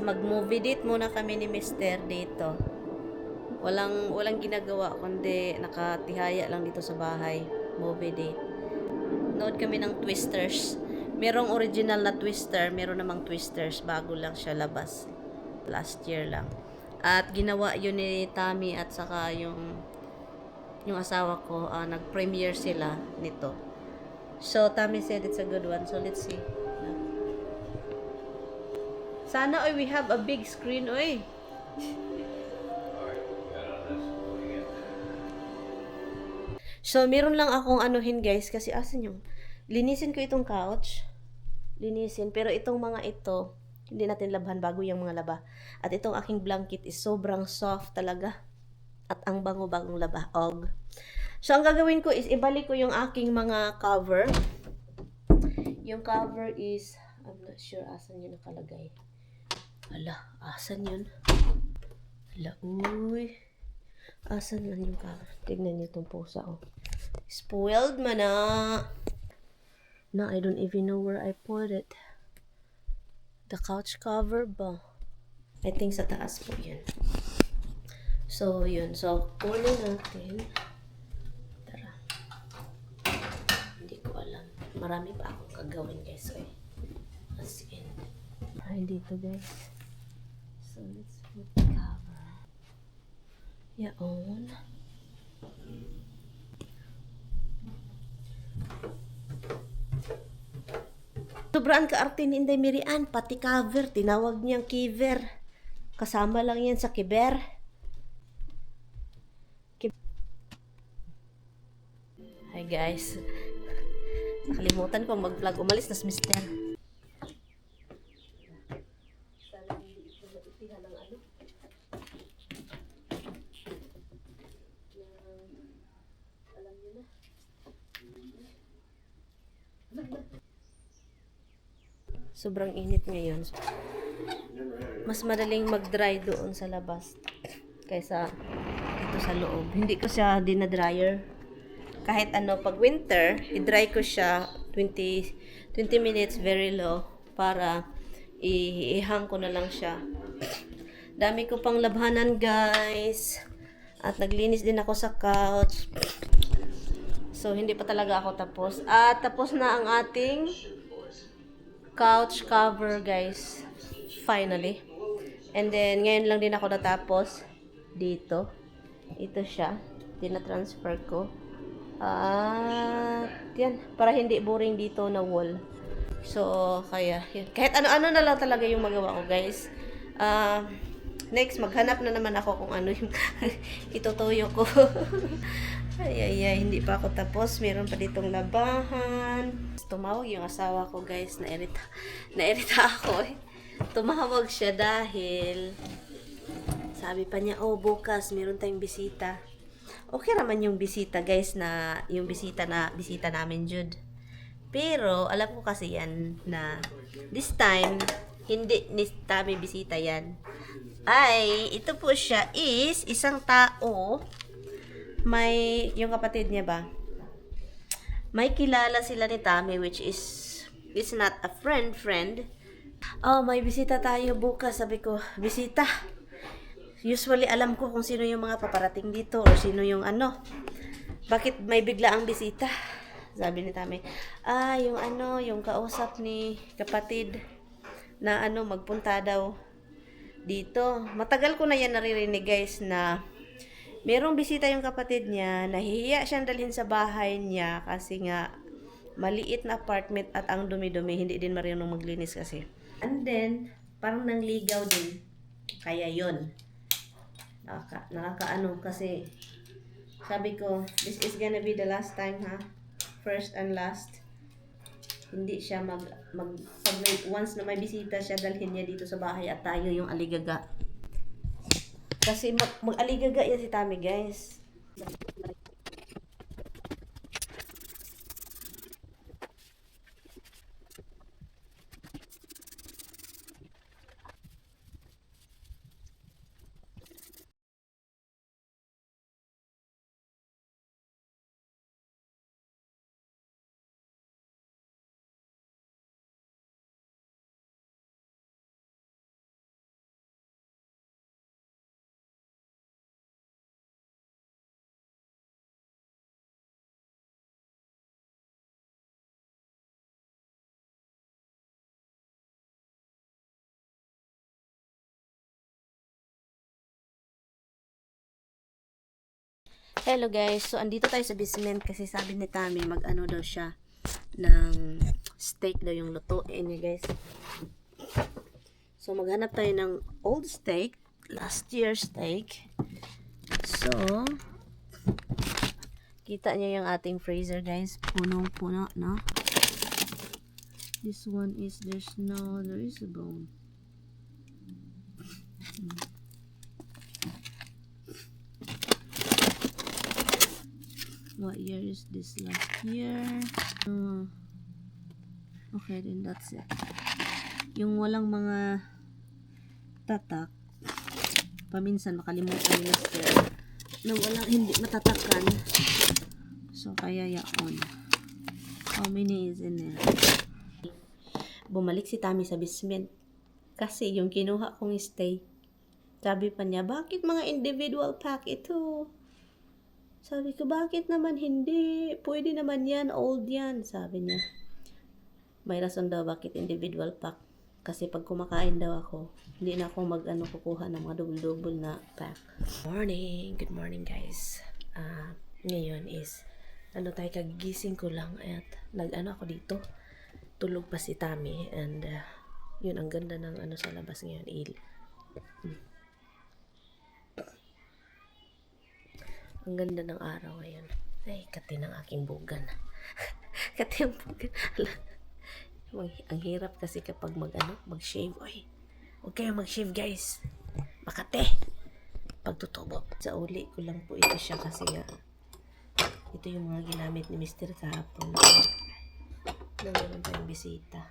mag-movie date muna kami ni Mister dito. Walang walang ginagawa kundi nakatihaya lang dito sa bahay. Movie date. Nood kami ng Twisters. Merong original na Twister, meron namang Twisters bago lang siya labas. Last year lang. At ginawa yun ni Tammy at saka yung yung asawa ko, ah, nag-premiere sila nito. So, Tammy said it's a good one. So, let's see. Sana, oy, we have a big screen, oy. So, meron lang akong anuhin, guys, kasi asan yung... Linisin ko itong couch. Linisin. Pero itong mga ito, hindi natin labhan bago yung mga laba. At itong aking blanket is sobrang soft talaga. At ang bango-bangong laba. Og. So, ang gagawin ko is ibalik ko yung aking mga cover. Yung cover is, I'm not sure asan yun nakalagay. Ala, asan yun? Ala, uy. Asan lang yung cover? Tignan niyo itong pusa, oh. Spoiled man na. Na, I don't even know where I put it. The couch cover ba? I think sa taas po yun. So, yun. So, kunin natin. Tara. Hindi ko alam. Marami pa akong gagawin, guys. Okay. As in. Ay, dito, guys. So, let's put the cover. Yaon. Sobraan ka arte ni Inday Mirian, pati cover, tinawag niyang kiver. Kasama lang yan sa kiber. Ki- Hi guys. Nakalimutan ko mag-vlog. Umalis na si Mister. Sobrang init ngayon. Mas madaling mag-dry doon sa labas kaysa dito sa loob. Hindi ko siya dinadryer. Kahit ano, pag winter, i-dry ko siya 20, 20 minutes very low para ihang ko na lang siya. Dami ko pang labhanan, guys. At naglinis din ako sa couch. So, hindi pa talaga ako tapos. At tapos na ang ating couch cover, guys. Finally. And then, ngayon lang din ako natapos dito. Ito siya. Tina-transfer ko. At, yan. Para hindi boring dito na wall. So, kaya, yun. Kahit ano-ano na lang talaga yung magawa ko, guys. Ah, next, maghanap na naman ako kung ano yung itutuyo ko. ay, ay, ay, hindi pa ako tapos. Meron pa ditong labahan. Tumawag yung asawa ko, guys. Nairita, nairita ako eh. Tumawag siya dahil sabi pa niya, oh, bukas meron tayong bisita. Okay naman yung bisita, guys, na yung bisita na bisita namin, Jude. Pero, alam ko kasi yan na this time, hindi ni Tami bisita yan. Ay, ito po siya is isang tao. May, yung kapatid niya ba? May kilala sila ni Tami which is, is not a friend, friend. Oh, may bisita tayo bukas. Sabi ko, bisita. Usually, alam ko kung sino yung mga paparating dito or sino yung ano. Bakit may bigla ang bisita? Sabi ni Tami, ah, yung ano, yung kausap ni kapatid na ano, magpunta daw dito. Matagal ko na yan naririnig guys na merong bisita yung kapatid niya, nahihiya siyang dalhin sa bahay niya kasi nga maliit na apartment at ang dumi-dumi, hindi din marunong maglinis kasi. And then, parang nangligaw din. Kaya yon Nakaka, nakakaano kasi sabi ko, this is gonna be the last time ha. First and last. Hindi siya mag, mag pag once na may bisita siya, dalhin niya dito sa bahay at tayo yung aligaga. Kasi mag, mag-aligaga yan si Tami guys. Hello guys, so andito tayo sa basement kasi sabi ni Tami mag-ano daw siya ng steak daw yung lutuin niya guys. So maghanap tayo ng old steak, last year steak. So, kita niya yung ating freezer guys, punong-puno, no? This one is, there's no, there is a bone. What year is this? Last year? Uh, okay, then that's it. Yung walang mga tatak, paminsan makalimutan ni Mister na walang hindi matatakan. So, kaya yaon. How many is in there? Bumalik si Tami sa basement. Kasi yung kinuha kong stay, sabi pa niya, bakit mga individual pack ito? Sabi ko, bakit naman hindi? Pwede naman yan, old yan, sabi niya. May rason daw bakit individual pack. Kasi pag kumakain daw ako, hindi na ako mag-ano kukuha ng mga double-double na pack. Morning! Good morning guys. Ah, ngayon is, ano tayo, kagising ko lang at nag-ano ako dito. Tulog pa si Tami and ah, yun, ang ganda ng ano sa labas ngayon, il. Ang ganda ng araw ngayon. Ay, kati ng aking bugan. kati ang bugan. Ala, ang, hirap kasi kapag mag, ano, mag-shave. Oy, huwag kayong mag-shave guys. Makate. Pagtutubo. Sa uli ko lang po ito siya kasi nga, ito yung mga ginamit ni Mr. kahapon. Na meron tayong bisita.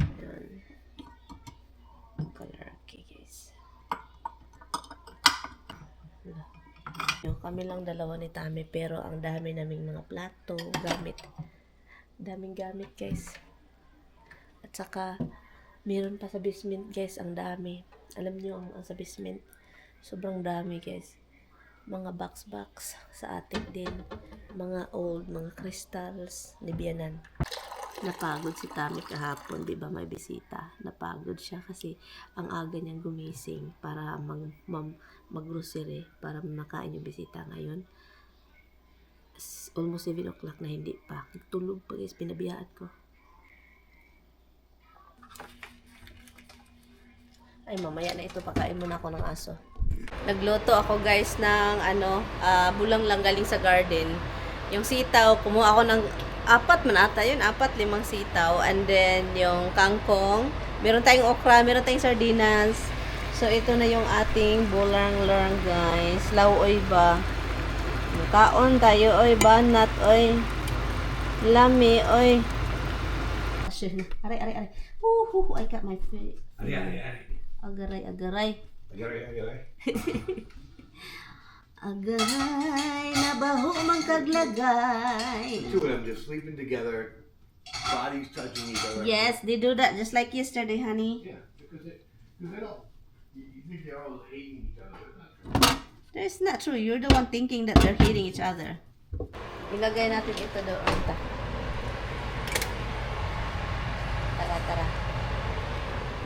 Yan. Color okay guys. Yung kami lang dalawa ni Tami pero ang dami naming mga plato, gamit. Daming gamit guys. At saka meron pa sa basement guys, ang dami. Alam niyo ang, ang sa basement, sobrang dami guys. Mga box-box sa atin din. Mga old, mga crystals, nibiyanan. Napagod si Tami kahapon, di ba may bisita. Napagod siya kasi ang aga niyang gumising para mag, mag, mag-grocery, para makain yung bisita ngayon. Almost 7 o'clock na hindi pa. Tulog pa guys, pinabiyaan ko. Ay, mamaya na ito, pakain muna ako ng aso. Nagluto ako guys ng ano, ah, bulang lang galing sa garden. Yung sitaw, kumuha ako ng apat man ata yun, apat, limang sitaw. And then, yung kangkong. Meron tayong okra, meron tayong sardinas. So, ito na yung ating bulang-lang guys. Lauoy ba? Kaon tayo, oy, banat, oy. Lami, oy. Aray, aray, aray. Woo, I got my feet. Ari, ari, ari. Agaray, agaray. Ari, ari. Agaray, nabaho mang kaglagay. Two of them just sleeping together, bodies touching each other. Yes, they do that just like yesterday, honey. Yeah, because they, because they don't. You, think they're all hating each other. That's not true. You're the one thinking that they're hating each other. Ilagay natin ito doon. Ta. Tara, tara.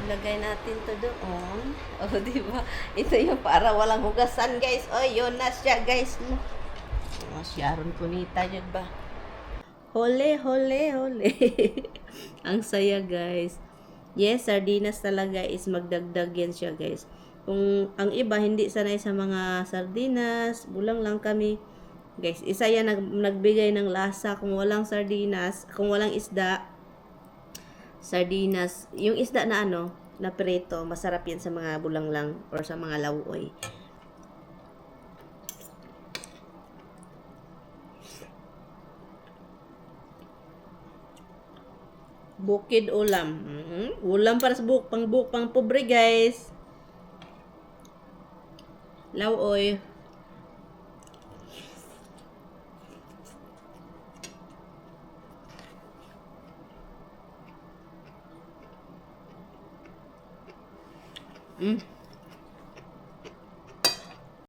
Ilagay natin to doon. O, oh, di ba? Ito yung para walang hugasan, guys. O, yun na siya, guys. Oh, Sharon Cunita, yun ba? Hole, hole, hole. Ang saya, guys. Yes, sardinas talaga is magdagdag yan siya, guys. Kung ang iba hindi sanay sa mga sardinas, bulang lang kami. Guys, isa yan nag, nagbigay ng lasa kung walang sardinas, kung walang isda, sardinas, yung isda na ano, na preto, masarap yan sa mga bulang lang or sa mga lauoy. Bukid ulam. Mhm. Ulam para sa buk, pang buk, pang pobre guys. Lauoy. Mm.